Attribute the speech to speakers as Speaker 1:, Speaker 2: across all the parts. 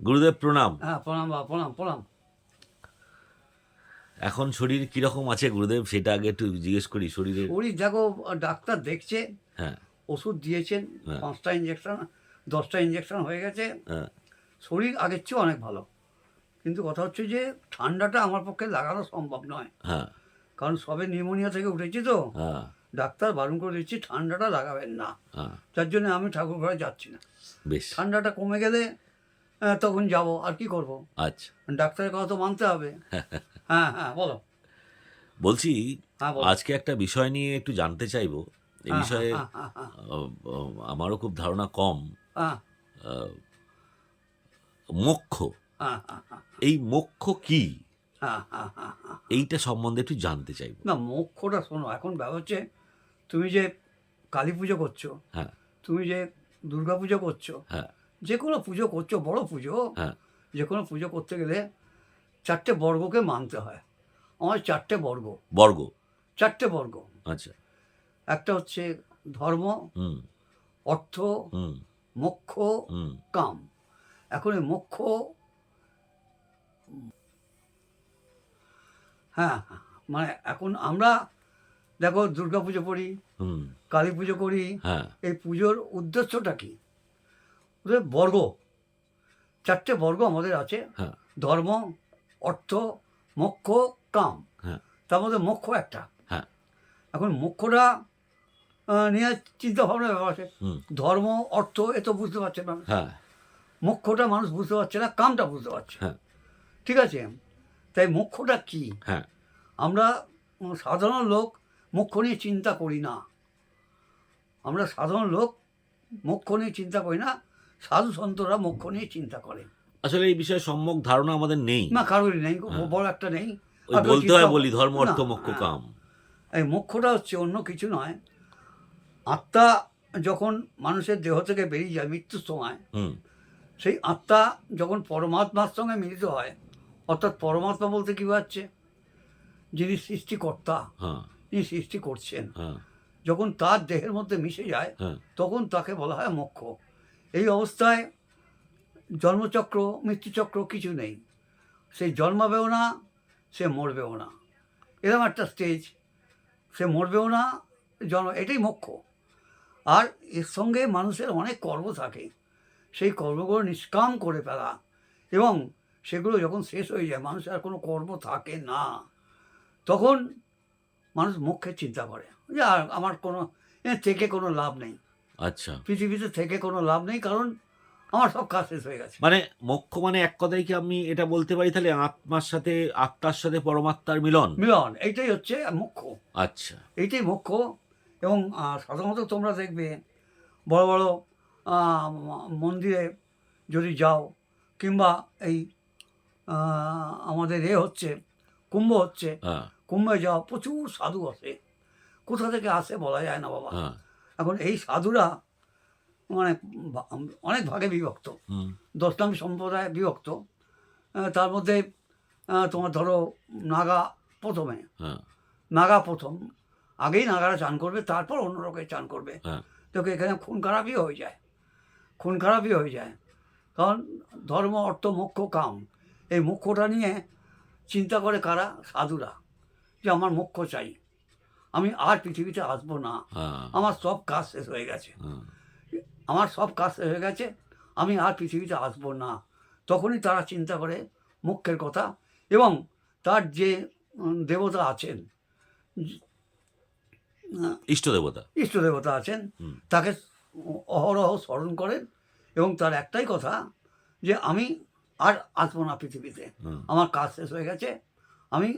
Speaker 1: গুরুদেব প্রণাম।
Speaker 2: হ্যাঁ প্রণাম বাবা প্রণাম প্রণাম।
Speaker 1: এখন শরীর কীরকম আছে গুরুদেব সেটা আগে একটু জিজ্ঞেস করি শরীরে
Speaker 2: শরীর দেখো ডাক্তার দেখছে
Speaker 1: হ্যাঁ।
Speaker 2: ওষুধ দিয়েছেন
Speaker 1: হ্যাঁ।
Speaker 2: পাঁচটা ইঞ্জেকশন দশটা ইঞ্জেকশন হয়ে গেছে।
Speaker 1: হ্যাঁ।
Speaker 2: শরীর আগের চেয়ে অনেক ভালো। কিন্তু কথা হচ্ছে যে ঠান্ডাটা আমার পক্ষে লাগানো সম্ভব নয়।
Speaker 1: হ্যাঁ।
Speaker 2: কারণ সবে নিউমোনিয়া থেকে উঠেছি তো।
Speaker 1: হ্যাঁ।
Speaker 2: ডাক্তার বারণ করে দিচ্ছি ঠান্ডাটা লাগাবেন না।
Speaker 1: হ্যাঁ।
Speaker 2: যার জন্য আমি ঠাকুর ঘরে যাচ্ছি না।
Speaker 1: বেশ।
Speaker 2: ঠান্ডাটা কমে গেলে তখন যাব আর কি করব?
Speaker 1: আচ্ছা।
Speaker 2: ডাক্তারের কথা তো মানতে হবে। হ্যাঁ হ্যাঁ বলো।
Speaker 1: বলছি
Speaker 2: হ্যাঁ
Speaker 1: আজকে একটা বিষয় নিয়ে একটু জানতে চাইব। এই
Speaker 2: হ্যাঁ,
Speaker 1: বিষয়ে
Speaker 2: হ্যাঁ, হ্যাঁ, হ্যাঁ,
Speaker 1: আমারও খুব ধারণা কম।
Speaker 2: হ্যাঁ,
Speaker 1: মোক্ষ।
Speaker 2: হ্যাঁ, হ্যাঁ, হ্যাঁ,
Speaker 1: এই মোক্ষ কি?
Speaker 2: হ্যাঁ, হ্যাঁ, হ্যাঁ, হ্যাঁ।
Speaker 1: এইটা সম্বন্ধে একটু জানতে চাইব।
Speaker 2: না মোক্ষটা শোনো এখন ব্যাপার হচ্ছে তুমি যে কালী পুজো করছ
Speaker 1: হ্যাঁ।
Speaker 2: তুমি যে দুর্গা পুজো করছ
Speaker 1: হ্যাঁ।
Speaker 2: যে কোনো পুজো করছ বড় পুজো
Speaker 1: হ্যাঁ।
Speaker 2: যে কোনো পুজো করতে গেলে চারটে বর্গকে মানতে হয়। আমার চারটে বর্গ।
Speaker 1: বর্গ?
Speaker 2: চারটে বর্গ।
Speaker 1: আচ্ছা।
Speaker 2: একটা হচ্ছে ধর্ম
Speaker 1: হুম।
Speaker 2: অর্থ
Speaker 1: হুম।
Speaker 2: মোক্ষ
Speaker 1: হুম।
Speaker 2: কাম। এখন এই মোক্ষ হ্যাঁ হ্যাঁ, মানে এখন আমরা দেখো দুর্গা পুজো করি কালী পুজো করি
Speaker 1: হ্যাঁ।
Speaker 2: এই পুজোর উদ্দেশ্যটা কি? বর্গ চারটে বর্গ আমাদের আছে
Speaker 1: হ্যাঁ।
Speaker 2: ধর্ম অর্থ মোক্ষ কাম।
Speaker 1: হ্যাঁ।
Speaker 2: তার মধ্যে মোক্ষ একটা।
Speaker 1: হ্যাঁ।
Speaker 2: এখন মোক্ষটা নিয়ে চিন্তা ভাবনা ব্যাপার আছে। ধর্ম অর্থ এ তো বুঝতে পারছে না।
Speaker 1: হ্যাঁ।
Speaker 2: মোক্ষটা মানুষ বুঝতে পারছে না কামটা বুঝতে পারছে।
Speaker 1: হ্যাঁ।
Speaker 2: ঠিক আছে? তাই মোক্ষটা কি?
Speaker 1: হ্যাঁ।
Speaker 2: আমরা সাধারণ লোক মোক্ষ নিয়ে চিন্তা করি না। আমরা সাধারণ লোক মোক্ষ নিয়ে চিন্তা করি না সাধু সন্তরা মোক্ষ নিয়ে চিন্তা করে।
Speaker 1: আসলে এই বিষয়ে সম্যক ধারণা আমাদের নেই।
Speaker 2: না কারোরই নেই
Speaker 1: হ্যাঁ।
Speaker 2: বড় একটা নেই।
Speaker 1: বলতে হয় বলি ধর্ম অর্থ মোক্ষ
Speaker 2: হ্যাঁ।
Speaker 1: কাম।
Speaker 2: এই মোক্ষটা হচ্ছে অন্য কিছু নয়। আত্মা যখন মানুষের দেহ থেকে বেরিয়ে যায় মৃত্যুর সময়
Speaker 1: হুম।
Speaker 2: সেই আত্মা যখন পরমাত্মার সঙ্গে মিলিত হয় অর্থাৎ পরমাত্মা বলতে কী হচ্ছে যিনি সৃষ্টিকর্তা
Speaker 1: হ্যাঁ।
Speaker 2: যিনি সৃষ্টি করছেন।
Speaker 1: হ্যাঁ।
Speaker 2: যখন তার দেহের মধ্যে মিশে যায়
Speaker 1: হ্যাঁ।
Speaker 2: তখন তাকে বলা হয় মোক্ষ। এই অবস্থায় জন্মচক্র মৃত্যুচক্র কিছু নেই। সে জন্মাবেও না সে মরবেও না। এরকম একটা স্টেজ সে মরবেও না জন্ম এটাই মোক্ষ। আর এর সঙ্গে মানুষের অনেক কর্ম থাকে। সেই কর্মগুলো নিষ্কাম করে ফেলা এবং সেগুলো যখন শেষ হয়ে যায় মানুষের আর কোনো কর্ম থাকে না। তখন মানুষ মোক্ষের চিন্তা করে যে আর আমার কোনো থেকে কোনো লাভ নেই।
Speaker 1: আচ্ছা।
Speaker 2: পৃথিবীতে থেকে কোনো লাভ নেই কারণ আমার সব কাজ শেষ হয়ে গেছে।
Speaker 1: মানে মোক্ষ মানে এক কথায় কি আমি এটা বলতে পারি তাহলে আত্মার সাথে আত্মার সাথে পরমাত্মার মিলন?
Speaker 2: মিলন এইটাই হচ্ছে মুখ্য
Speaker 1: আচ্ছা।
Speaker 2: এইটাই মুখ্য এবং সাধারণত তোমরা দেখবে বড় বড় মন্দিরে যদি যাও কিংবা এই আমাদের এ হচ্ছে কুম্ভ হচ্ছে।
Speaker 1: হ্যাঁ।
Speaker 2: কুম্ভে যাওয়া প্রচুর সাধু আসে কোথা থেকে আসে বলা যায় না বাবা।
Speaker 1: হ্যাঁ।
Speaker 2: এখন এই সাধুরা মানে অনেক ভাগে বিভক্ত।
Speaker 1: হুম।
Speaker 2: দশনামী সম্প্রদায় বিভক্ত। তার মধ্যে তোমার ধরো নাগা প্রথমে।
Speaker 1: হ্যাঁ।
Speaker 2: নাগা প্রথম। আগেই নাগারা চান করবে তারপর অন্য লোকে চান করবে। তোকে এখানে খুন খারাপই হয়ে যায়। খুন খারাপই হয়ে যায়। কারণ ধর্ম অর্থ মোক্ষ কাম। এই মোক্ষটা নিয়ে চিন্তা করে কারা? সাধুরা যে আমার মোক্ষ চাই। আমি আর পৃথিবীতে আসব না।
Speaker 1: হ্যাঁ।
Speaker 2: আমার সব কাজ শেষ হয়ে গেছে।
Speaker 1: হ্যাঁ।
Speaker 2: আমার সব কাজ শেষ হয়ে গেছে। আমি আর পৃথিবীতে আসব না। তখনই তারা চিন্তা করে মুখ্যের কথা এবং তার যে দেবতা আছেন
Speaker 1: ইষ্ট দেবতা।
Speaker 2: ইষ্ট দেবতা আছেন তাকে অহরহ স্মরণ করেন এবং তার একটাই কথা যে আমি আর আসব না পৃথিবীতে। আমার কাজ শেষ হয়ে গেছে আমি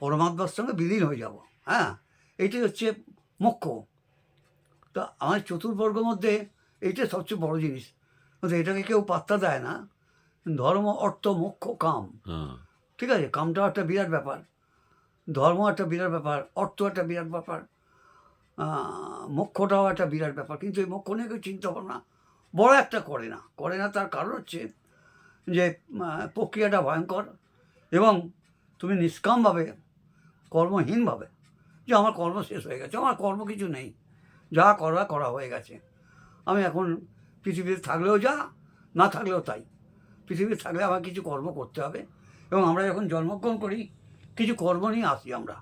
Speaker 2: পরমাত্মার সঙ্গে বিলীন হয়ে যাব হ্যাঁ? এইটাই হচ্ছে মোক্ষ। তা আমার চতুর্বর্গ মধ্যে এইটা সবচেয়ে বড় জিনিস। কিন্তু এটাকে কেউ পাত্তা দেয় না। ধর্ম অর্থ মোক্ষ কাম। ঠিক আছে কামটাও একটা বিরাট ব্যাপার। ধর্ম একটা বিরাট ব্যাপার অর্থ একটা বিরাট ব্যাপার মোক্ষটাও একটা বিরাট ব্যাপার। কিন্তু এই মোক্ষ নিয়ে কেউ চিন্তা ভাবনা বড় একটা করে না। করে না তার কারণ হচ্ছে যে প্রক্রিয়াটা ভয়ঙ্কর এবং তুমি নিষ্কামভাবে কর্মহীনভাবে যে আমার কর্ম শেষ হয়ে গেছে আমার কর্ম কিছু নেই যা করা করা হয়ে গেছে। আমি এখন পৃথিবীতে থাকলেও যা না থাকলেও তাই। পৃথিবীতে থাকলে আমার কিছু কর্ম করতে হবে এবং আমরা যখন জন্মগ্রহণ করি কিছু কর্ম নিয়ে আসি আমরা।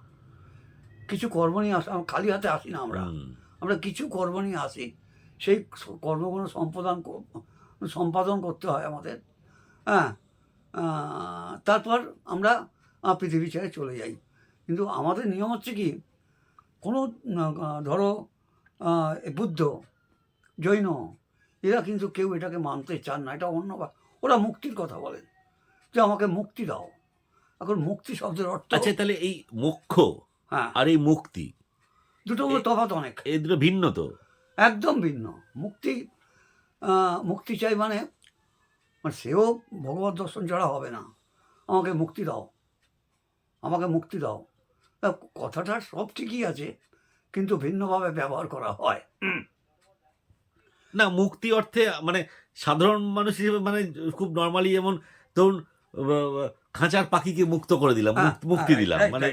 Speaker 2: কিছু কর্ম নিয়ে আসি আমরা খালি হাতে আসি না আমরা। আমরা কিছু কর্ম নিয়ে আসি। সেই কর্মগুলো সম্পাদন সম্পাদন করতে হয় আমাদের। হ্যাঁ তারপর আমরা পৃথিবী ছেড়ে চলে যাই। কিন্তু আমাদের নিয়ম হচ্ছে কি? কোনো ধরো এ বুদ্ধ জৈন এরা কিন্তু কেউ এটাকে মানতে চান না। এটা অন্য ওরা মুক্তির কথা বলেন যে আমাকে মুক্তি দাও। এখন মুক্তি শব্দের অর্থ
Speaker 1: আচ্ছা তাহলে এই মোক্ষ
Speaker 2: হ্যাঁ।
Speaker 1: আর এই মুক্তি
Speaker 2: দুটো তফাৎ অনেক।
Speaker 1: এই দুটো ভিন্ন তো?
Speaker 2: একদম ভিন্ন। মুক্তি মুক্তি চাই মানে মানে সেও ভগবত দর্শন ছাড়া হবে না। আমাকে মুক্তি দাও। আমাকে মুক্তি দাও। কথাটা সব ঠিকই আছে কিন্তু ভিন্নভাবে ব্যবহার করা হয়।
Speaker 1: না মুক্তি অর্থে মানে সাধারণ মানুষ হিসেবে মানে খুব নর্মালি যেমন ধরুন খাঁচার পাখিকে মুক্ত করে দিলাম
Speaker 2: হ্যাঁ,
Speaker 1: মুক্তি
Speaker 2: হ্যাঁ,
Speaker 1: দিলাম মানে.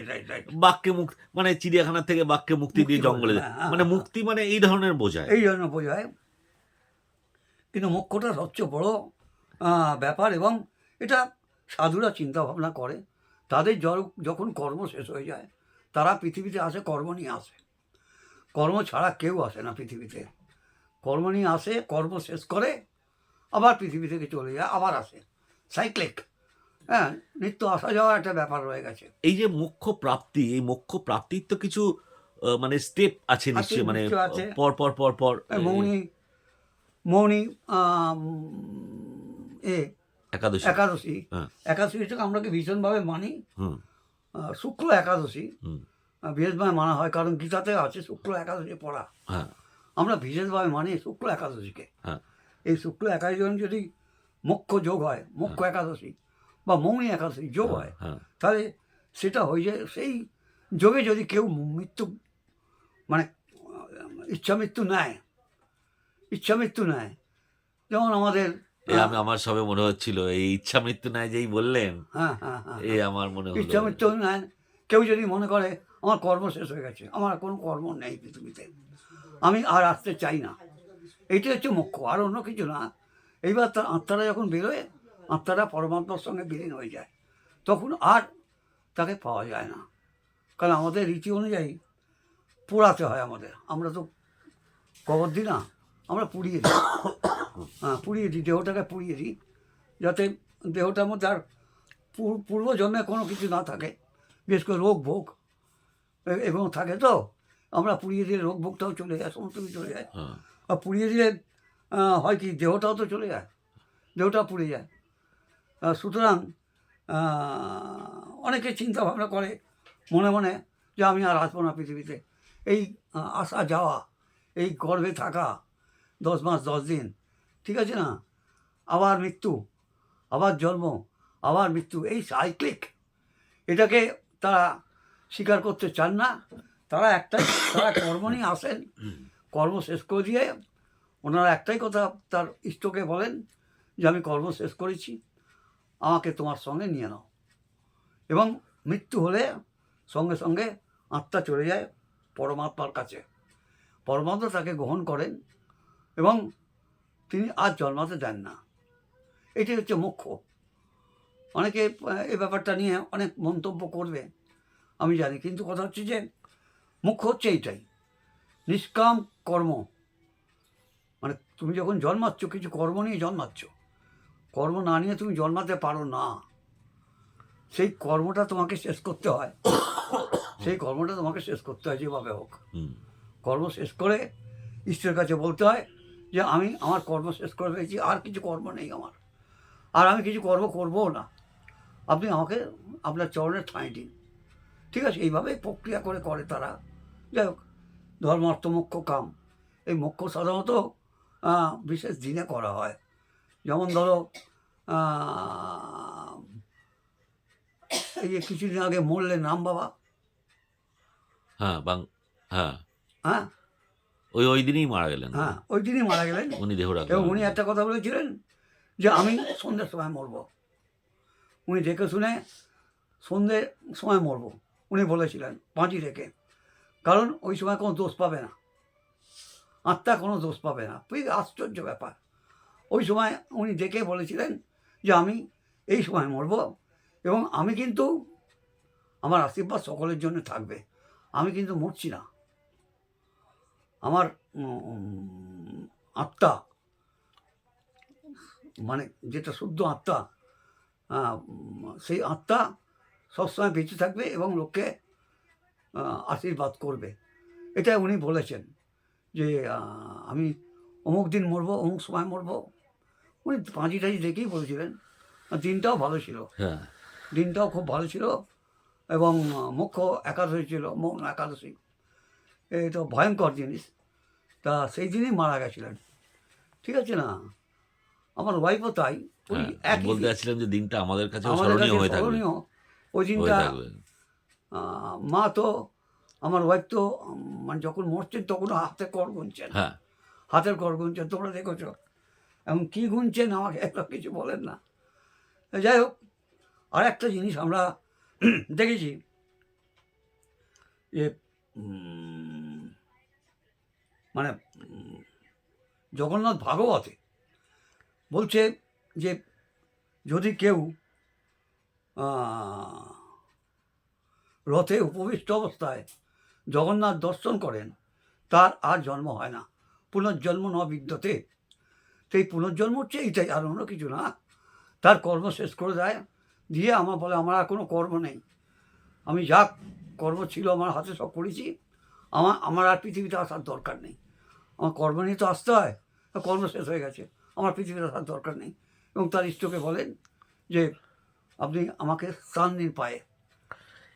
Speaker 1: বাক্যে মুক্তি মানে চিড়িয়াখানা থেকে বাক্যে মুক্তি দিয়ে জঙ্গলে
Speaker 2: হ্যাঁ,
Speaker 1: মানে। মুক্তি মানে এই ধরনের বোঝায়।
Speaker 2: এই ধরনের বোঝায়। কিন্তু মোক্ষটা সবচেয়ে বড় ব্যাপার এবং এটা সাধুরা চিন্তা ভাবনা করে। তাদের য- যখন কর্ম শেষ হয়ে যায় তারা পৃথিবীতে আসে কর্ম নিয়ে আসে। কর্ম ছাড়া কেউ আসে না পৃথিবীতে। কর্ম নিয়ে আসে কর্ম শেষ করে আবার পৃথিবী থেকে চলে যায় আবার আসে। সাইক্লিক হ্যাঁ নিত্য আসা যাওয়া একটা ব্যাপার রয়ে গেছে।
Speaker 1: এই যে মোক্ষ প্রাপ্তি এই মোক্ষ প্রাপ্তির তো কিছু মানে স্টেপ আছে নিশ্চয়ই মানে। পর পর পর পর
Speaker 2: মৌনি মৌনি এ
Speaker 1: একাদশী।
Speaker 2: একাদশী।
Speaker 1: হ্যাঁ।
Speaker 2: একাদশীটাকে আমরা কি ভীষণভাবে মানি। শুক্ল একাদশী। বিশেষভাবে মানা হয় কারণ গীতাতে আছে শুক্ল একাদশী পড়া।
Speaker 1: হ্যাঁ।
Speaker 2: আমরা বিশেষভাবে মানি শুক্ল একাদশীকে।
Speaker 1: হ্যাঁ।
Speaker 2: এই শুক্ল একাদশী যদি মুখ্য যোগ হয় মুখ্য একাদশী বা মৌনী একাদশী যোগ হয় তাহলে সেটা হয়ে যায় সেই যোগে যদি কেউ মৃত্যু মানে ইচ্ছা মৃত্যু নেয় ইচ্ছা মৃত্যু নেয় যেমন আমাদের
Speaker 1: এই আমি আমার সবে মনে হচ্ছিল এই ইচ্ছা মৃত্যু নাই যেই বললেন
Speaker 2: হ্যাঁ হ্যাঁ হ্যাঁ
Speaker 1: এই আমার মনে হলো।
Speaker 2: ইচ্ছা মৃত্যু নেয় কেউ যদি মনে করে আমার কর্ম শেষ হয়ে গেছে আমার কোনো কর্ম নেই পৃথিবীতে। আমি আর আসতে চাই না। এইটা হচ্ছে মুখ্য আর অন্য কিছু না। এইবার তার আত্মারা যখন বেরোয় আত্মারা পরমাত্মার সঙ্গে বিলীন হয়ে যায়। তখন আর তাকে পাওয়া যায় না। কারণ আমাদের রীতি অনুযায়ী পোড়াতে হয় আমাদের। আমরা তো কবর দিই না আমরা পুড়িয়ে দিই। হ্যাঁ পুড়িয়ে দিই দেহটাকে পুড়িয়ে দিই যাতে দেহটার মধ্যে আর পূর্বজন্মে কোনো কিছু না থাকে বিশেষ করে রোগ ভোগ। এবং থাকে তো? আমরা পুড়িয়ে দিলে রোগ ভোগটাও চলে যায় সমস্ত কিছু চলে যায়।
Speaker 1: হ্যাঁ।
Speaker 2: আর পুড়িয়ে দিলে হয় কি দেহটাও তো চলে যায় দেহটা পুড়ে যায়। সুতরাং অনেকে চিন্তা ভাবনা করে মনে মনে যে আমি আর আসব না পৃথিবীতে। এই আসা যাওয়া এই গর্বে থাকা দশ মাস, দশ দিন। ঠিক আছে না? আবার মৃত্যু, আবার জন্ম, আবার মৃত্যু। এই সাইক্লিক এটাকে তারা স্বীকার করতে চান না। তারা একটাই, তারা কর্ম নিয়ে আসেন। কর্ম শেষ করে দিয়ে ওনারা একটাই কথা তার ইষ্টকে বলেন যে, আমি কর্ম শেষ করেছি। আমাকে তোমার সঙ্গে নিয়ে নাও। এবং মৃত্যু হলে সঙ্গে সঙ্গে আত্মা চলে যায় পরমাত্মার কাছে। পরমাত্মা তাকে গ্রহণ করেন। এবং তিনি আর জন্মাতে দেন না। এটি হচ্ছে মুখ্য। অনেকে এই ব্যাপারটা নিয়ে অনেক মন্তব্য করবে আমি জানি। কিন্তু কথা হচ্ছে যে মুখ্য হচ্ছে এইটাই। নিষ্কাম কর্ম। মানে তুমি যখন জন্মাচ্ছ কিছু কর্ম নিয়ে জন্মাচ্ছ কর্ম না নিয়ে তুমি জন্মাতে পারো না। সেই কর্মটা তোমাকে শেষ করতে হয়। সেই কর্মটা তোমাকে শেষ করতে হয় যেভাবে হোক। কর্ম শেষ করে ঈশ্বরের কাছে বলতে হয় যে আমি আমার কর্ম শেষ করে ফেলেছি আর কিছু কর্ম নেই আমার। আর আমি কিছু কর্ম করবও না। আপনি আমাকে আপনার চরণে ঠাঁই দিন। ঠিক আছে এইভাবেই প্রক্রিয়া করে করে তারা। যাই হোক ধর্মার্থ মুখ্য কাম। এই মুখ্য সাধারণত বিশেষ দিনে করা হয়। যেমন ধরো এই যে কিছুদিন আগে মরলেন রাম বাবা
Speaker 1: হ্যাঁ বাং হ্যাঁ।
Speaker 2: হ্যাঁ?
Speaker 1: ওই ওই দিনই মারা গেলেন
Speaker 2: হ্যাঁ ওই দিনই মারা গেলেন।
Speaker 1: উনি দেহ রাখলেন।
Speaker 2: এবং উনি একটা কথা বলেছিলেন যে আমি সন্ধ্যের সময় মরব। উনি দেখে শুনে সন্ধ্যের সময় মরব উনি বলেছিলেন পাঁচি রেখে কারণ ওই সময় কোনো দোষ পাবে না। আত্মা কোনো দোষ পাবে না। খুবই আশ্চর্য ব্যাপার। ওই সময় উনি ডেকে বলেছিলেন যে আমি এই সময় মরব এবং আমি কিন্তু আমার আশীর্বাদ সকলের জন্য থাকবে। আমি কিন্তু মরছি না। আমার আত্মা মানে যেটা শুদ্ধ আত্মা সেই আত্মা সবসময় বেঁচে থাকবে এবং লোককে আশীর্বাদ করবে। এটা উনি বলেছেন যে আমি অমুক দিন মরবো অমুক সময় মরবো। উনি পাঁচি টাঁচি দেখেই বলেছিলেন। দিনটাও ভালো ছিল।
Speaker 1: হ্যাঁ।
Speaker 2: দিনটাও খুব ভালো ছিল এবং মুখ্য একাদশী ছিল মৌন একাদশী। এই তো ভয়ঙ্কর জিনিস। তা সেই দিনই মারা গেছিলেন। ঠিক আছে না? আমার ওয়াইফও তাই। ওই
Speaker 1: হ্যাঁ,
Speaker 2: একই
Speaker 1: বলতে। চাচ্ছিলাম যে দিনটা আমাদের কাছে স্মরণীয় হয়ে থাকবে।
Speaker 2: ওই দিনটা মা তো আমার ওয়াইফ তো মানে যখন মরছেন তখন হাতে কর গুনছেন।
Speaker 1: হ্যাঁ।
Speaker 2: হাতের কর গুনছেন তোমরা দেখেছ। এবং কী গুনছেন আমাকে একটা কিছু বলেন না। যাই হোক আর একটা জিনিস আমরা দেখেছি। যে মানে জগন্নাথ ভাগবতে বলছে যে, যদি কেউ রথে উপবিষ্ট অবস্থায় জগন্নাথ দর্শন করেন, তার আর জন্ম হয় না। পুনর্জন্ম ন বিদ্যতে। এই পুনর্জন্ম হচ্ছে এইটাই, আর অন্য কিছু না। তার কর্ম শেষ করে দেয়। দিয়ে আমার বলে, আমার আর কোনো কর্ম নেই। আমি যা কর্ম ছিল, আমার হাতে সব করেছি। আমার আমার আর পৃথিবীতে আসার দরকার নেই। আমার কর্ম নিয়ে তো আসতে হয় কর্ম শেষ হয়ে গেছে। আমার পৃথিবীতে আসার দরকার নেই। এবং তার ইষ্টকে বলেন যে আপনি আমাকে স্থান দিন পায়ে।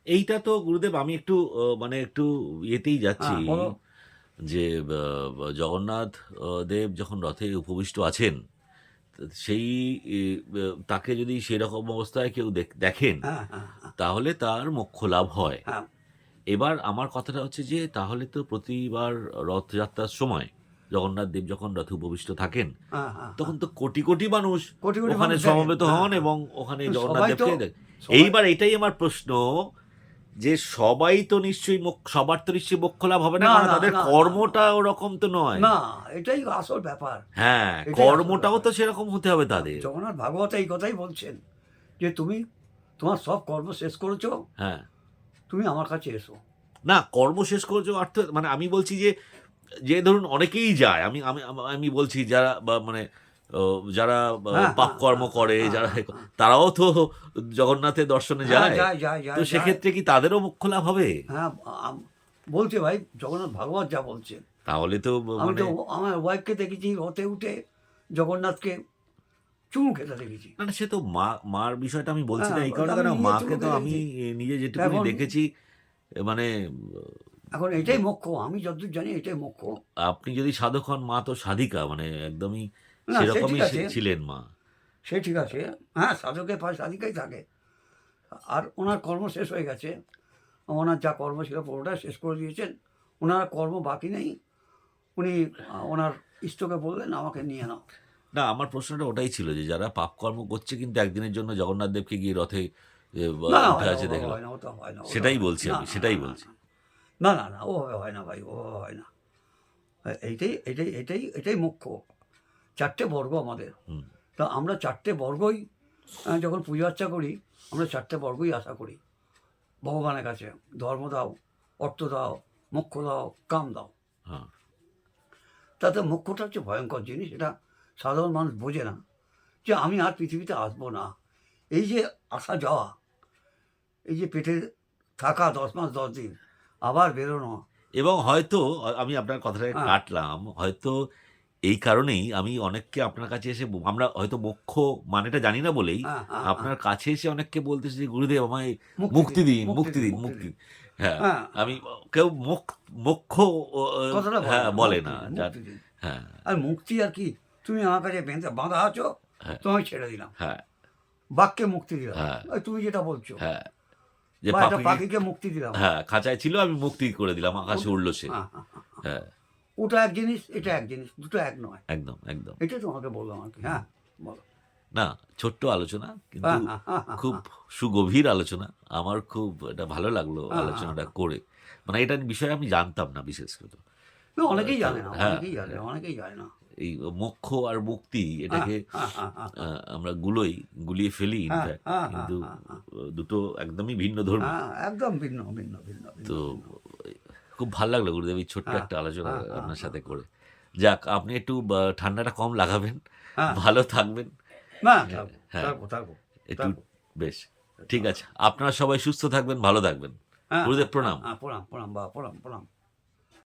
Speaker 1: এইটা তো গুরুদেব আমি একটু মানে একটু ইয়েতেই যাচ্ছি।
Speaker 2: হ্যাঁ,
Speaker 1: যে জগন্নাথ দেব যখন রথে উপবিষ্ট আছেন সেই তাকে যদি সেরকম অবস্থায় কেউ দেখ- দেখেন
Speaker 2: হ্যাঁ হ্যাঁ
Speaker 1: তাহলে তার মোক্ষ লাভ হ্যাঁ। এবার আমার কথাটা হচ্ছে যে তাহলে তো প্রতিবার রথযাত্রার সময় জগন্নাথ দেব যখন রথে উপবিষ্ট থাকেন
Speaker 2: হ্যাঁ হ্যাঁ
Speaker 1: তখন তো কোটি কোটি মানুষ ওখানে সমবেত হন
Speaker 2: হ্যাঁ,
Speaker 1: এবং ওখানে জগন্নাথ দেবকে এইবার এটাই আমার প্রশ্ন যে সবাই তো নিশ্চয়ই সবার তো নিশ্চয়ই মোক্ষ লাভ হবে না
Speaker 2: না,
Speaker 1: কারণ
Speaker 2: না,
Speaker 1: তাদের কর্মটা ওরকম তো নয়।
Speaker 2: না এটাই আসল ব্যাপার।
Speaker 1: হ্যাঁ কর্মটাও তো সেরকম হতে হবে তাদের।
Speaker 2: জগন্নাথ ভাগবত এই কথাই বলছেন যে তুমি তোমার সব কর্ম শেষ করেছ।
Speaker 1: হ্যাঁ।
Speaker 2: তুমি আমার কাছে এসো।
Speaker 1: না কর্ম শেষ করেছ অর্থ মানে আমি বলছি যে যে ধরুন অনেকেই যায় আমি আমি আমি বলছি যারা মানে যারা
Speaker 2: হ্যাঁ,
Speaker 1: পাপ
Speaker 2: হ্যাঁ,
Speaker 1: কর্ম
Speaker 2: হ্যাঁ,
Speaker 1: করে যারা তারাও তো জগন্নাথের দর্শনে যায়। তো সেক্ষেত্রে কি তাদেরও মোক্ষ লাভ হবে?
Speaker 2: হ্যাঁ বলছে ভাই জগন্নাথ ভাগবত যা বলছে
Speaker 1: তাহলে তো
Speaker 2: আমি
Speaker 1: মানে
Speaker 2: তো আমার ওয়াইফকে দেখেছি রথে উঠে জগন্নাথকে চুমু খেতে দেখেছি।
Speaker 1: না সে তো মা মার বিষয়টা আমি বলছি না
Speaker 2: হ্যাঁ,
Speaker 1: এই কারণে
Speaker 2: নিজে
Speaker 1: মাকে তো আমি নিজে
Speaker 2: এখন-
Speaker 1: দেখেছি মানে
Speaker 2: এখন এটাই মুখ্য আমি যতদূর জানি এটাই মুখ্য
Speaker 1: আপনি যদি সাধক হন মা তো সাধিকা মানে একদমই সেরকমই ছিলেন মা।
Speaker 2: সে ঠিক আছে। হ্যাঁ সাধকের পাশে সাধিকাই থাকে। আর ওনার কর্ম শেষ হয়ে গেছে। ওনার যা কর্ম ছিল পুরোটা শেষ করে দিয়েছেন। ওনার কর্ম বাকি নেই। উনি ওনার ইষ্টকে বললেন আমাকে নিয়ে নাও।
Speaker 1: না আমার প্রশ্নটা ওটাই ছিল যে যারা পাপকর্ম করছে কিন্তু একদিনের জন্য জগন্নাথ দেবকে গিয়ে রথে উঠে আছে সেটাই বলছি আমি, সেটাই বলছি।
Speaker 2: না না না ওভাবে হয় না ভাই ওভাবে হয় না। এইটাই এটাই এটাই এটাই মুখ্য। চারটে বর্গ আমাদের।
Speaker 1: হুম।
Speaker 2: তা আমরা চারটে বর্গই যখন পুজো আর্চা করি আমরা চারটে বর্গই আশা করি। ভগবানের কাছে ধর্ম দাও অর্থ দাও মোক্ষ দাও কাম দাও।
Speaker 1: হ্যাঁ।
Speaker 2: তাতে মোক্ষটা হচ্ছে ভয়ঙ্কর জিনিস এটা সাধারণ মানুষ বোঝে না যে আমি আর পৃথিবীতে আসব না এই যে আসা যাওয়া এই যে পেটে থাকা দশ মাস দশ দিন আবার বেরোনো
Speaker 1: এবং হয়তো আমি আপনার কথাটাকে
Speaker 2: হ্যাঁ।
Speaker 1: কাটলাম হয়তো এই কারণেই আমি অনেককে আপনার কাছে এসে আমরা হয়তো মোক্ষ মানেটা জানি না বলেই
Speaker 2: হ্যাঁ, হ্যাঁ,
Speaker 1: আপনার কাছে এসে অনেককে বলতেছে যে গুরুদেব আমায়। মুক্তি দিন মুক্তি দিন মুক্তি। হ্যাঁ আমি কেউ মোক্ষ
Speaker 2: কথাটা বলে
Speaker 1: হ্যাঁ
Speaker 2: না,
Speaker 1: হ্যাঁ
Speaker 2: আর মুক্তি আর কি তুমি আমার কাছে বেঁধে বাঁধা আছো
Speaker 1: হ্যাঁ।
Speaker 2: তোমায় ছেড়ে দিলাম।
Speaker 1: হ্যাঁ।
Speaker 2: বাক্যে মুক্তি দিলাম।
Speaker 1: হ্যাঁ।
Speaker 2: তুমি যেটা বলছো।
Speaker 1: যে
Speaker 2: পাখিকে মুক্তি দিলাম।
Speaker 1: হ্যাঁ খাঁচায় ছিল আমি মুক্তি করে দিলাম আকাশে উড়লো সে।
Speaker 2: হ্যাঁ, ওটা এক জিনিস এটা এক জিনিস দুটো এক নয়।
Speaker 1: একদম একদম।
Speaker 2: এটা তোমাকে বললাম আর কি হ্যাঁ বলো।
Speaker 1: না ছোট্ট আলোচনা কিন্তু খুব সুগভীর আলোচনা। আমার খুব এটা ভালো লাগল আলোচনাটা করে। মানে এটা বিষয়ে আমি জানতাম না বিশেষ করে।
Speaker 2: অনেকেই জানে না অনেকেই জানে অনেকেই জানে না।
Speaker 1: এই মোক্ষ আর মুক্তি এটাকে আমরা গুলোই গুলিয়ে ফেলি
Speaker 2: হ্যাঁ, হ্যাঁ,
Speaker 1: কিন্তু
Speaker 2: হ্যাঁ, হ্যাঁ,
Speaker 1: দুটো একদমই ভিন্ন ধর্ম।
Speaker 2: একদম ভিন্ন ভিন্ন ভিন্ন
Speaker 1: তো খুব ভালো লাগল গুরুদেব এই ছোট্ট একটা আলোচনা আপনার। সাথে করে। যাক আপনি একটু ঠান্ডাটা কম লাগাবেন। ভালো থাকবেন।
Speaker 2: না
Speaker 1: একটু বেশ ঠিক আছে। আপনারা সবাই সুস্থ থাকবেন ভালো থাকবেন। গুরুদেব প্রণাম।
Speaker 2: প্রণাম প্রণাম বাবা প্রণাম প্রণাম।